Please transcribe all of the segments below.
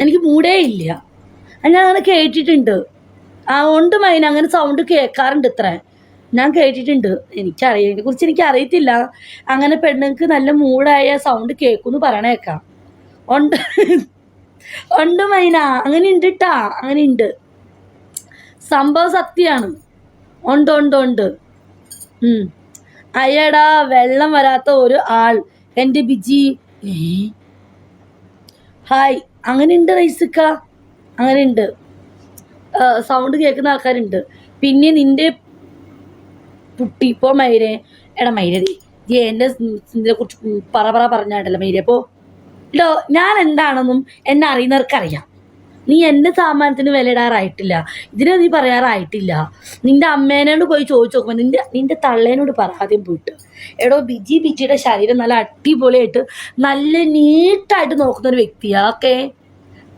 എനിക്ക് മൂടേ ഇല്ല. ഞാൻ അങ്ങനെ കേട്ടിട്ടുണ്ട്. ആ ഉണ്ട് മൈന അങ്ങനെ സൗണ്ട് കേൾക്കാറുണ്ട് ഇത്ര. ഞാൻ കേട്ടിട്ടുണ്ട്. എനിക്കറിയാം ഇതിനെ കുറിച്ച് എനിക്ക് അറിയത്തില്ല അങ്ങനെ പെണ്ണുങ്ങൾക്ക് നല്ല മൂടായ സൗണ്ട് കേൾക്കും എന്ന് പറയണേക്കാം. ഉണ്ട്. ഉണ്ട് മൈന അങ്ങനെ ഉണ്ട് കേട്ടാ അങ്ങനെ ഉണ്ട്. സംഭവം സത്യമാണ് ഉണ്ട് ഉണ്ട് ഉണ്ട്. അയ്യടാ വെള്ളം വരാത്ത ഒരു ആൾ. എന്റെ ബിജി. ഹായ് അങ്ങനെ ഉണ്ട് റൈസിക്ക? അങ്ങനെ ഉണ്ട് സൗണ്ട് കേൾക്കുന്ന ആൾക്കാരുണ്ട്. പിന്നെ നിന്റെ പുട്ടി ഇപ്പോ മൈരെ എടാ മൈരതി ഈ എന്റെ ഇതിനെ കുറിച്ച് പറ പറ പറഞ്ഞാട്ടല്ലോ മൈരെ ഇല്ലോ ഞാൻ എന്താണെന്നും എന്നെ അറിയുന്നവർക്ക് അറിയാം നീ എന്റെ സാമാനത്തിന് വിലയിടാറായിട്ടില്ല. ഇതിനെ നീ പറയാറായിട്ടില്ല. നിന്റെ അമ്മേനോട് പോയി ചോദിച്ചു നോക്കുമ്പോൾ നിന്റെ നിന്റെ തള്ളേനോട് പറ ആദ്യം പോയിട്ട്. എടോ ബിജി ബിജിയുടെ ശരീരം നല്ല അടിപൊളിയായിട്ട് നല്ല നീട്ടായിട്ട് നോക്കുന്ന ഒരു വ്യക്തിയാ ഓക്കെ?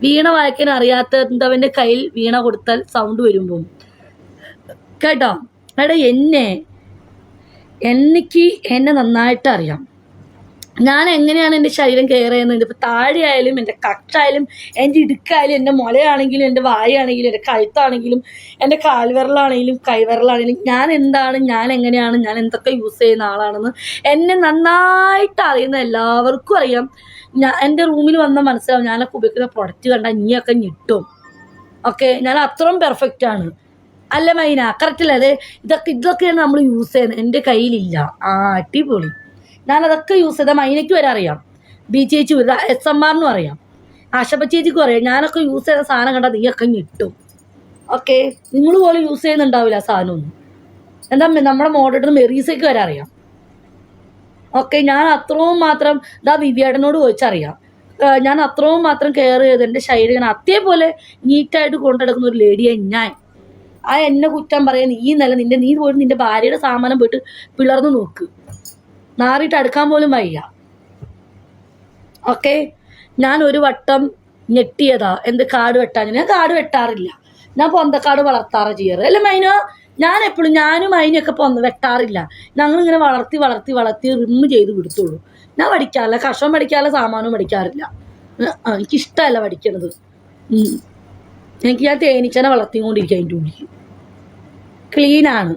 വീണ വായിക്കാൻ അറിയാത്ത അറിയാത്തവന്റെ കയ്യിൽ വീണ കൊടുത്താൽ സൗണ്ട് വരുമ്പോ കേട്ടോ? എടാ എന്നെ എനിക്ക് എന്നെ നന്നായിട്ട് അറിയാം. ഞാൻ എങ്ങനെയാണ് എന്റെ ശരീരം കെയർ ചെയ്യുന്നത് ഇപ്പോൾ താഴെയായാലും എന്റെ കട്ടായാലും എന്റെ ഇടുക്കായാലും എന്റെ മുലയാണെങ്കിലും എന്റെ വായാണെങ്കിലും എന്റെ കഴുത്താണെങ്കിലും എന്റെ കാൽവിരലാണെങ്കിലും കൈവിരലാണെങ്കിലും ഞാൻ എന്താണ് ഞാൻ എങ്ങനെയാണ് ഞാൻ എന്തൊക്കെ യൂസ് ചെയ്യുന്ന ആളാണെന്ന് എന്നെ നന്നായിട്ട് അറിയുന്ന എല്ലാവർക്കും അറിയാം. ഞാൻ എന്റെ റൂമിൽ വന്ന മനസ്സിലാവും ഞാനൊക്കെ ഉപയോഗിക്കുന്ന പ്രൊഡക്റ്റ് കണ്ടാൽ ഇനിയൊക്കെ ഞെട്ടും. ഓക്കെ ഞാൻ അത്രയും പെർഫെക്റ്റ് ആണ്. അല്ല മൈന കറക്റ്റ് അല്ലേ? ഇതൊക്കെ ഇതൊക്കെയാണ് നമ്മൾ യൂസ് ചെയ്യുന്നത്. എന്റെ കയ്യിലില്ല. ആ അടിപൊളി. ഞാൻ അതൊക്കെ യൂസ് ചെയ്ത മൈനയ്ക്കും വരെ അറിയാം. ബി ചേച്ചി എസ് എം ആറിനും അറിയാം. ആശപ്പ ചേച്ചിക്കും അറിയാം. ഞാനൊക്കെ യൂസ് ചെയ്ത സാധനം കണ്ടാൽ നീയൊക്കെ ഞെട്ടും ഓക്കെ നിങ്ങൾ പോലും യൂസ് ചെയ്യുന്നുണ്ടാവില്ല സാധനമൊന്നും. എന്താ നമ്മുടെ മോഡൽ മെറീസയ്ക്ക് വരെ അറിയാം. ഓക്കെ ഞാൻ അത്രയും മാത്രം ഇതാ വിവിയേട്ടനോട് ചോദിച്ചറിയാം. ഞാൻ അത്രയും മാത്രം കെയർ ചെയ്ത് എന്റെ ശൈലി ഞാൻ അതേപോലെ നീറ്റായിട്ട് കൊണ്ടെടുക്കുന്ന ഒരു ലേഡിയെ ഞാൻ. ആ എന്നെ കുറ്റം പറയാൻ നീ നല്ല നിന്റെ നീ പോയിട്ട് നിന്റെ ഭാര്യയുടെ സാമാനം പോയിട്ട് പിളർന്നു നോക്ക്. നാറിയിട്ട് അടുക്കാൻ പോലും വയ്യ. ഓക്കെ ഞാൻ ഒരു വട്ടം ഞെട്ടിയതാ. എന്ത് കാട് വെട്ടാൻ? ഞാൻ കാട് വെട്ടാറില്ല. ഞാൻ പൊന്തക്കാട് വളർത്താറ് ചെയ്യാറ്. അല്ല മൈന ഞാൻ എപ്പോഴും ഞാനും മൈനൊക്കെ പൊന്ത വെട്ടാറില്ല. ഞങ്ങളിങ്ങനെ വളർത്തി വളർത്തി വളർത്തി റിമ്മ് ചെയ്ത് വിടുത്തുള്ളൂ. ഞാൻ പഠിക്കാറില്ല. കഷം പഠിക്കാറില്ല സാമാനും പഠിക്കാറില്ല. എനിക്കിഷ്ടമല്ല പഠിക്കണത്. എനിക്ക് ഞാൻ തേനീച്ചനെ വളർത്തിക്കൊണ്ടിരിക്കുക അതിന്റെ ഉള്ളിൽ. ക്ലീനാണ്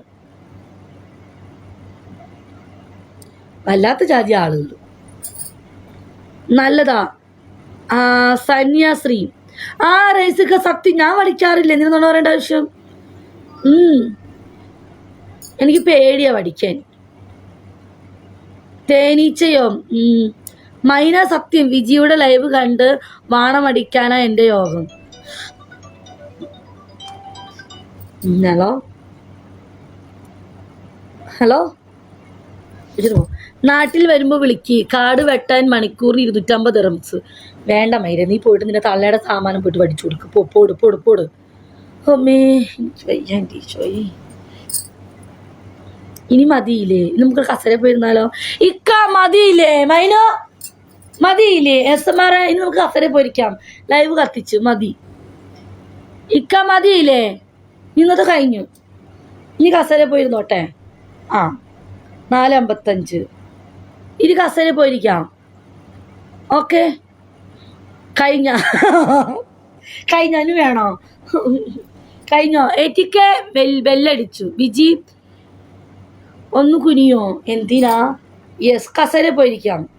വല്ലാത്ത ജാതി ആളുകൾ. നല്ലതാ. ആ സന്യാശ്രീ ആ റേസൊക്കെ സത്യം ഞാൻ പഠിക്കാറില്ല. എന്തിനാണ് പറയേണ്ട ആവശ്യം? എനിക്ക് പേടിയാ പഠിക്കാൻ. തേനീച്ചയോ? മൈന സത്യം. വിജിയുടെ ലൈവ് കണ്ട് വാണമടിക്കാനാ എന്റെ യോഗം. ഹലോ? ഹലോ. നാട്ടിൽ വരുമ്പോൾ വിളിക്ക്. കാട് വെട്ടാൻ മണിക്കൂറിന് ഇരുന്നൂറ്റമ്പത് റംസ് വേണ്ട മൈര നീ പോയിട്ട് നിന്റെ തള്ളയുടെ സാമാനം പോയിട്ട് പഠിച്ചു കൊടുക്ക്. പോ പോട് പോട് പോട്. അമ്മേ എനിക്ക് ഇനി മതിയില്ലേ? നമുക്ക് കസര പോയിരുന്നാലോ? ഇക്ക മതിയില്ലേ? മൈനോ മതിയില്ലേ? എസ് എം ആർ ഇനി നമുക്ക് കസര പോയിരിക്കാം. ലൈവ് കത്തിച്ച് മതി. ഇക്ക മതിയില്ലേ? ഇന്നത്തെ കഴിഞ്ഞു. ഇനി കസര പോയിരുന്നോട്ടെ? ആ. നാല് അമ്പത്തഞ്ച് ഇനി കസേര പോയിരിക്കാം. ഓക്കെ. കഴിഞ്ഞ. കഴിഞ്ഞു വേണോ? കഴിഞ്ഞോ? എറ്റിക്ക് ബെൽ ബെല്ലടിച്ചു ബിജി ഒന്ന് കുനിയോ. എന്തിനാ? യെസ് കസേര പോയിരിക്കാം.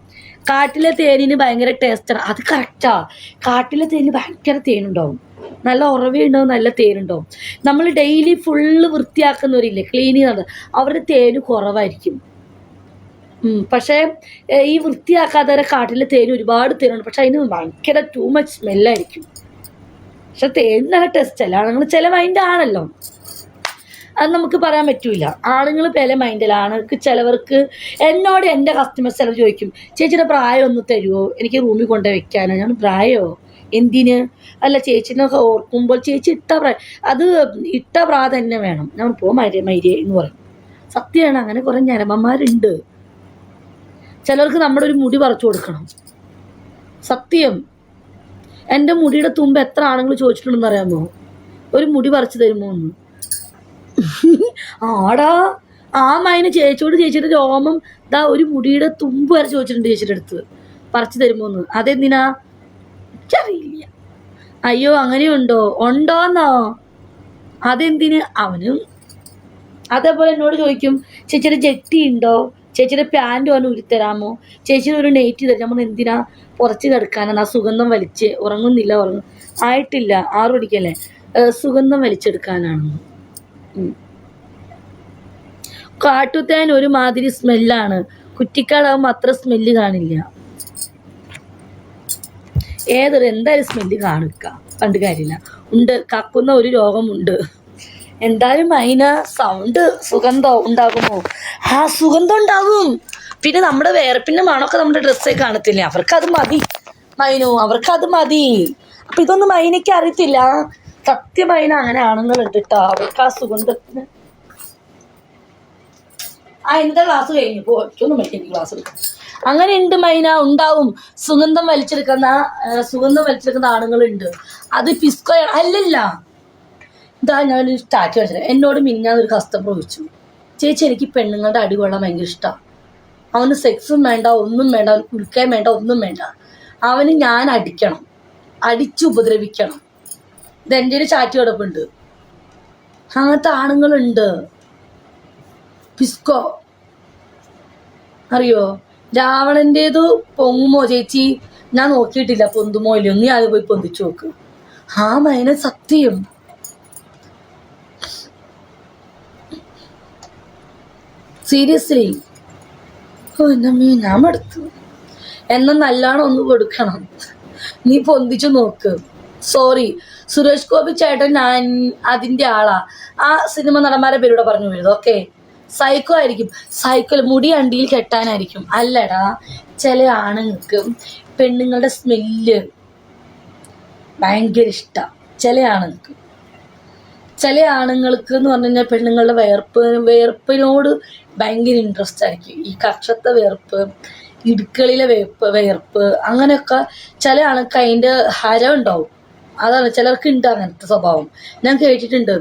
കാട്ടിലെ തേനിന് ഭയങ്കര ടേസ്റ്റാണ് അത് കറക്റ്റാ കാട്ടിലെ തേനിന് ഭയങ്കര തേനുണ്ടാവും. നല്ല ഉറവയുണ്ടാവും നല്ല തേനുണ്ടാവും. നമ്മൾ ഡെയിലി ഫുള്ള് വൃത്തിയാക്കുന്നവരില്ലേ ക്ലീൻ ചെയ്യുന്നത് അവരുടെ തേന് കുറവായിരിക്കും. പക്ഷേ ഈ വൃത്തിയാക്കാത്തവരെ കാട്ടിലെ തേന് ഒരുപാട് തേനുണ്ട്. പക്ഷെ അതിന് ഭയങ്കര ടൂ മച്ച് സ്മെല്ലായിരിക്കും പക്ഷെ തേൻ നല്ല ടേസ്റ്റ് അല്ല. ഞങ്ങൾ ചില മൈൻഡ് ആണല്ലോ. അത് നമുക്ക് പറയാൻ പറ്റൂല. ആണുങ്ങൾ പല മൈൻഡിലാണ്. ചിലവർക്ക് എന്നോട് എന്റെ കസ്റ്റമേഴ്സ് ചിലർ ചോദിക്കും ചേച്ചിയുടെ പ്രായം ഒന്ന് തരുമോ എനിക്ക് റൂമിൽ കൊണ്ട് വെക്കാനോ? ഞാൻ പ്രായമോ എന്തിന്? അല്ല ചേച്ചിനൊക്കെ ഓർക്കുമ്പോൾ ചേച്ചി ഇട്ട പ്രായം അത് ഇട്ട പ്രായം തന്നെ വേണം. ഞാൻ പോ മൈരേ മൈരേ എന്ന് പറയും. സത്യമാണ് അങ്ങനെ കുറേ ഞരമന്മാരുണ്ട് ചിലർക്ക് നമ്മുടെ ഒരു മുടി പറിച്ചു കൊടുക്കണം. സത്യം. എന്റെ മുടിയുടെ തുമ്പ് എത്ര ആണുങ്ങൾ ചോദിച്ചിട്ടുണ്ടെന്ന് അറിയാമോ? ഒരു മുടി പറിച്ചു തരുമോ എന്ന്? ആടാ ആ മൈന ചേച്ചിയോട് ചേച്ചിയുടെ രോമം ദാ ഒരു മുടിയുടെ തുമ്പ് വരെ ചോദിച്ചിട്ടുണ്ട് ചേച്ചിയുടെ അടുത്ത്. പറിച്ചു തരുമോന്ന് അതെന്തിനാ? എനിക്കറിയില്ല. അയ്യോ അങ്ങനെയുണ്ടോ? ഉണ്ടോന്നോ? അതെന്തിന്? അവനും അതേപോലെ എന്നോട് ചോദിക്കും ചേച്ചിയുടെ ജെട്ടി ഉണ്ടോ? ചേച്ചിയുടെ പാന്റ് വന്ന് ഉരുത്തരാമോ ചേച്ചിയുടെ ഒരു നെയ്റ്റ് തരാം. നമ്മൾ എന്തിനാ പുറച്ച് കിടക്കാനാണ്? ആ സുഗന്ധം വലിച്ച് ഉറങ്ങുന്നില്ല ഉറങ്ങും ആയിട്ടില്ല. ആറു മണിക്കല്ലേ? സുഗന്ധം വലിച്ചെടുക്കാനാണ്. കാട്ടുതേൻ ഒരു മാതിരി സ്മെല്ലാണ്. കുറ്റിക്കാടാകുമ്പോൾ അത്ര സ്മെല്ല് കാണില്ല. ഏതൊരു എന്തായാലും സ്മെല്ല് കാണുക പണ്ട് കാര്യമില്ല ഉണ്ട് കക്കുന്ന ഒരു രോഗമുണ്ട്. എന്തായാലും അതിന് സൗണ്ട് സുഗന്ധം ഉണ്ടാകുമോ? ആ സുഗന്ധം ഉണ്ടാകും. പിന്നെ നമ്മുടെ വേർപ്പിന്റെ മണമൊക്കെ നമ്മുടെ ഡ്രസ്സേ കാണത്തില്ലേ? അവർക്കത് മതി. മൈനു അവർക്കത് മതി. അപ്പൊ ഇതൊന്നും മൈനയ്ക്ക് അറിയത്തില്ല. സത്യമൈന അങ്ങനെ ആണുങ്ങളുണ്ട് കേട്ടോ അവർക്ക് ആ സുഗന്ധത്തിന് ആ ഇന്നത്തെ ക്ലാസ് കഴിഞ്ഞു. പോ ഒന്നും എനിക്ക് ക്ലാസ് അങ്ങനെ ഉണ്ട് മൈന. ഉണ്ടാവും. സുഗന്ധം വലിച്ചെടുക്കുന്ന സുഗന്ധം വലിച്ചെടുക്കുന്ന ആണുങ്ങളുണ്ട് അത് പിസ്കോ അല്ലല്ല. ഇതാ ഞാൻ സ്റ്റാറ്റ് വെച്ചത് എന്നോട് മിനിഞ്ഞാന്നൊരു കസ്റ്റമർ ചോദിച്ചു. ചേച്ചി എനിക്ക് പെണ്ണുങ്ങളുടെ അടി ഭയങ്കര ഇഷ്ടമാണ് അവന് സെക്സും വേണ്ട ഒന്നും വേണ്ട അവന് കുളിക്കാൻ വേണ്ട ഒന്നും വേണ്ട. അവന് ഞാൻ അടിക്കണം. അടിച്ചു ഉപദ്രവിക്കണം. ഇതെന്റെ ഒരു ചാറ്റ് കിടപ്പുണ്ട്. അങ്ങനത്തെ ആണുങ്ങളുണ്ട്. പിസ്കോ. അറിയോ? രാവണന്റേത് പൊങ്ങുമോ ചേച്ചി? ഞാൻ നോക്കിയിട്ടില്ല പൊന്തുമോ ഇല്ലയോ നീ അത് പോയി പൊന്തിച്ചു നോക്ക്. ആ മൈന സത്യം. സീരിയസ്ലി ഓ ഞാൻ എടുത്തു എന്നാൽ നല്ലോണം ഒന്ന് കൊടുക്കണം. നീ പൊന്തിച്ചു നോക്ക്. സോറി സുരേഷ് ഗോപി ചേട്ടൻ ഞാൻ അതിന്റെ ആളാ. ആ സിനിമ നടന്മാരെ പേരൂടെ പറഞ്ഞു വരുന്നത് ഓക്കെ സൈക്കോ ആയിരിക്കും. സൈക്കോ മുടി അണ്ടിയിൽ കെട്ടാനായിരിക്കും. അല്ലടാ ചില ആണുങ്ങൾക്ക് പെണ്ണുങ്ങളുടെ സ്മെല്ല് ഭയങ്കര ഇഷ്ടം. ചില ആണുങ്ങൾക്ക്. ചില ആണുങ്ങൾക്ക് എന്ന് പറഞ്ഞു കഴിഞ്ഞാൽ പെണ്ണുങ്ങളുടെ വേർപ്പ് വേർപ്പിനോട് ഭയങ്കര ഇൻട്രസ്റ്റ് ആയിരിക്കും. ഈ കക്ഷത്തെ വേർപ്പ് ഇടുക്കളിലെ വേർപ്പ് വേർപ്പ് അങ്ങനെയൊക്കെ ചില ആൾക്ക് അതിന്റെ ഹരം ഉണ്ടാവും അതാണ് ചിലർക്ക് ഉണ്ട് അങ്ങനത്തെ സ്വഭാവം. ഞാൻ കേട്ടിട്ടുണ്ട്.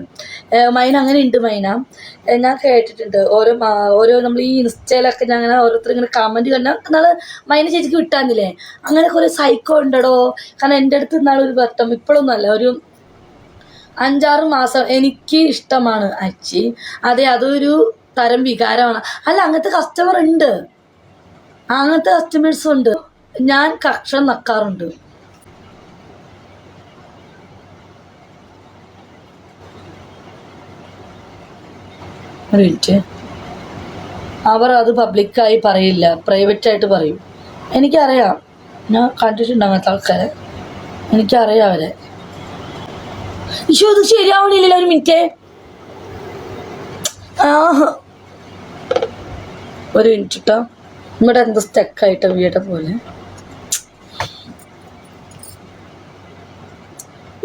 മൈന അങ്ങനെ ഉണ്ട് മൈന ഞാൻ കേട്ടിട്ടുണ്ട്. ഓരോ ഓരോ നമ്മൾ ഈ ഇൻസ്റ്റയിലൊക്കെ ഞാൻ അങ്ങനെ ഓരോരുത്തർ ഇങ്ങനെ കമന്റ് കണ്ടാൽ നാളെ മൈന ചേച്ചിക്ക് വിട്ടാന്നില്ലേ? അങ്ങനെ കുറേ സൈക്കോ ഉണ്ടടോ. കാരണം എന്റെ അടുത്ത് നിന്നാൽ ഒരു വട്ടം ഇപ്പോഴൊന്നും അല്ല ഒരു അഞ്ചാറ് മാസം എനിക്ക് ഇഷ്ടമാണ് അച്ചി. അതെ അതൊരു തരം വികാരമാണ്. അല്ല അങ്ങനത്തെ കസ്റ്റമർ ഉണ്ട്. അങ്ങനത്തെ കസ്റ്റമേഴ്സും ഉണ്ട്. ഞാൻ കക്ഷ നക്കാറുണ്ട്. ഒരു അവർ അത് പബ്ലിക്കായി പറയില്ല. പ്രൈവറ്റായിട്ട് പറയും. എനിക്കറിയാം. ഞാൻ കണ്ടിട്ടുണ്ട് ആൾക്കാരെ. എനിക്കറിയാം അവരെ. ഇഷു ഇത് ശരിയാവണില്ലല്ലോ ഒരു മിനിറ്റേ ഒരു മിനിറ്റ് കേട്ടോ ഇവിടെ എന്തോ സ്റ്റക്കായിട്ട് വീടെ പോലെ.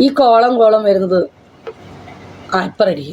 ഈ കോളം കോളം വരുന്നത് ആ ഇപ്പം റെഡി